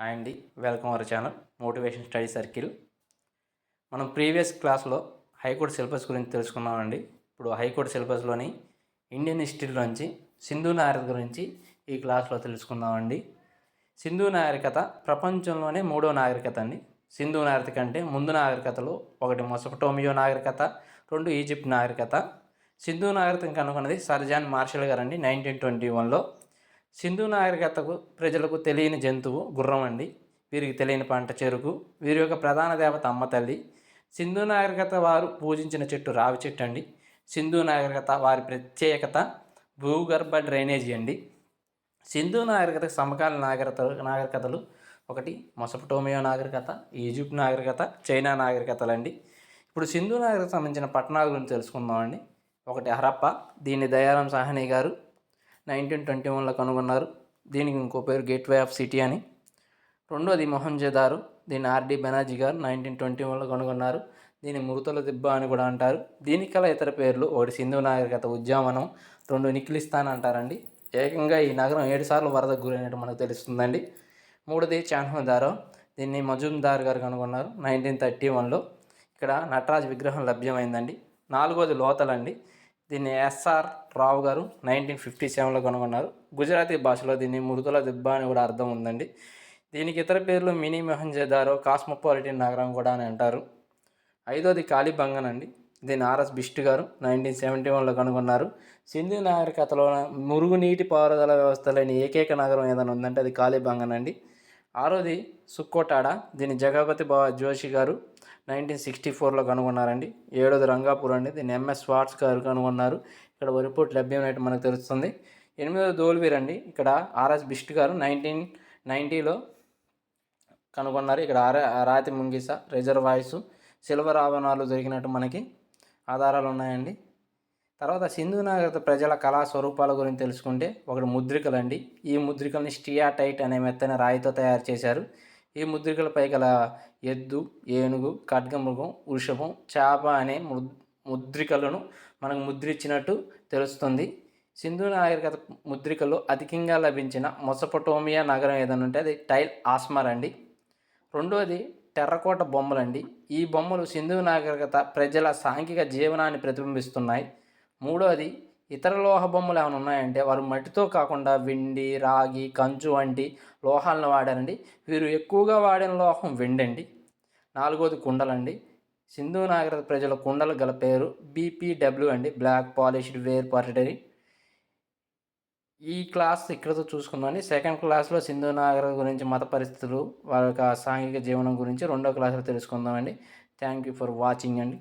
And welcome our channel motivation study circle. మనం previous క్లాస్లో high court syllabus గురించి తెలుసుకున్నామండి. ఇప్పుడు హైకోర్టు సిలబస్లోని ఇండియన్ హిస్టరీలోంచి సింధు నాగరికత గురించి ఈ క్లాస్లో తెలుసుకుందామండి. సింధు నాగరికత ప్రపంచంలోనే మూడో నాగరికత అండి. సింధు నాగరికత అంటే ముందు నాగరికతలు ఒకటి మొసపటోమియో నాగరికత రెండు ఈజిప్ట్ నాగరికత సింధు నాగరికత కనుగొన్నది సర్జాన్ మార్షల్ గారు అండి నైన్టీన్ ట్వంటీ వన్లో. సింధు నాగరికతకు ప్రజలకు తెలియని జంతువు గుర్రం అండి. వీరికి తెలియని పంట చెరుకు. వీరి యొక్క ప్రధాన దేవత అమ్మ తల్లి. సింధు నాగరికత వారు పూజించిన చెట్టు రావి చెట్టు అండి. సింధు నాగరికత వారి ప్రత్యేకత భూగర్భ డ్రైనేజీ అండి. సింధు నాగరికత సమకాలీన నాగరికత నాగరికతలు ఒకటి మొసపటోమియో నాగరికత ఈజిప్ట్ నాగరికత చైనా నాగరికతలు అండి ఇప్పుడు సింధు నాగరికత సంబంధించిన పట్టణాల గురించి తెలుసుకుందామండి. ఒకటి హరప్ప దీన్ని దయారాం సాహని గారు నైన్టీన్ ట్వంటీ వన్లో కనుగొన్నారు. దీనికి ఇంకో పేరు గేట్వే ఆఫ్ సిటీ అని. రెండోది మొహంజదారు. దీన్ని ఆర్డి బెనర్జీ గారు నైన్టీన్ ట్వంటీ వన్లో కనుగొన్నారు. దీన్ని మృతుల దిబ్బ అని కూడా అంటారు. దీనికి కల ఇతర పేర్లు ఒకటి సింధు నాగరికత ఉద్యమనం రెండు నిఖిలిస్తాన్ అంటారండి. ఏకంగా ఈ నగరం ఏడు సార్లు వరదకు గురైనట్టు మనకు తెలుస్తుందండి. మూడోది చాన్హదారో. దీన్ని మజుందార్ గారు కనుగొన్నారు నైన్టీన్ థర్టీ వన్లో. ఇక్కడ నటరాజ్ విగ్రహం లభ్యమైందండి. నాలుగోది లోతలండి. దీన్ని ఎస్ఆర్ రావు గారు నైన్టీన్ ఫిఫ్టీ సెవెన్లో కనుగొన్నారు. గుజరాతీ భాషలో దీన్ని మృదుల దిబ్బ అని కూడా అర్థం ఉందండి. దీనికి ఇతర పేర్లు మినీ మెహంజేదారో కాస్మోపాలిటన్ నగరం కూడా అని అంటారు. ఐదోది కాళీబంగన్ అండి. దీన్ని ఆర్ఎస్ బిస్ట్ గారు నైన్టీన్ సెవెంటీ వన్లో కనుగొన్నారు. సింధు నాగరికతలో మురుగునీటి పారుదల వ్యవస్థ లేని ఏకైక నగరం ఏదైనా ఉందంటే అది కాళీబంగన్ అండి. ఆరోది సుక్కోటాడ దీన్ని జగపతి బా జోషి గారు నైన్టీన్ సిక్స్టీ ఫోర్లో కనుగొన్నారండి. ఏడోది రంగాపూర్ అండి దీన్ని ఎంఎస్ వాట్స్ గారు కనుగొన్నారు. ఇక్కడ రిపోర్ట్ లభ్యమైనట్టు మనకు తెలుస్తుంది. ఎనిమిదోది దోల్వీర్ అండి ఇక్కడ ఆర్ఎస్ బిస్ట్ గారు నైన్టీన్ నైంటీలో కనుగొన్నారు. ఇక్కడ ఆరా రాతి ముంగిస రిజర్వాయిస్ సిల్వర్ ఆభరణాలు దొరికినట్టు మనకి ఆధారాలు ఉన్నాయండి. తర్వాత సింధు నాగరిక ప్రజల కళా స్వరూపాల గురించి తెలుసుకుంటే ఒకటి ముద్రికలు అండి ఈ ముద్రికల్ని స్టియాటైట్ అనే మెత్తైన రాయితో తయారు చేశారు. ఈ ముద్రికలపై గల ఎద్దు ఏనుగు ఖడ్గమృగం వృషభం చేప అనే ముద్రికలను మనకు ముద్రించినట్టు తెలుస్తుంది. సింధు నాగరికత ముద్రికలు అధికంగా లభించిన మొసపటోమియా నగరం ఏదైనా ఉంటే అది టైల్ ఆస్మర్ అండి. రెండోది టెర్రకోట బొమ్మలండి. ఈ బొమ్మలు సింధు నాగరికత ప్రజల సాంఘిక జీవనాన్ని ప్రతిబింబిస్తున్నాయి. మూడోది ఇతర లోహ బొమ్మలు ఏమైనా ఉన్నాయంటే వారు మట్టితో కాకుండా వెండి రాగి కంచు వంటి లోహాలను వాడారండి. వీరు ఎక్కువగా వాడిన లోహం వెండండి. నాలుగోది కుండలండి. సింధు నాగరిక ప్రజల కుండలు గల పేరు బీపీడబ్ల్యూ అండి. బ్లాక్ పాలిష్డ్ వేర్ పారిటరీ ఈ క్లాస్ ఇక్కడతో చూసుకుందామండి. సెకండ్ క్లాస్లో సింధు నాగరిక గురించి మత పరిస్థితులు వారి యొక్క సాంఘిక జీవనం గురించి రెండో క్లాస్లో తెలుసుకుందామండి. థ్యాంక్ యూ ఫర్ వాచింగ్ అండి.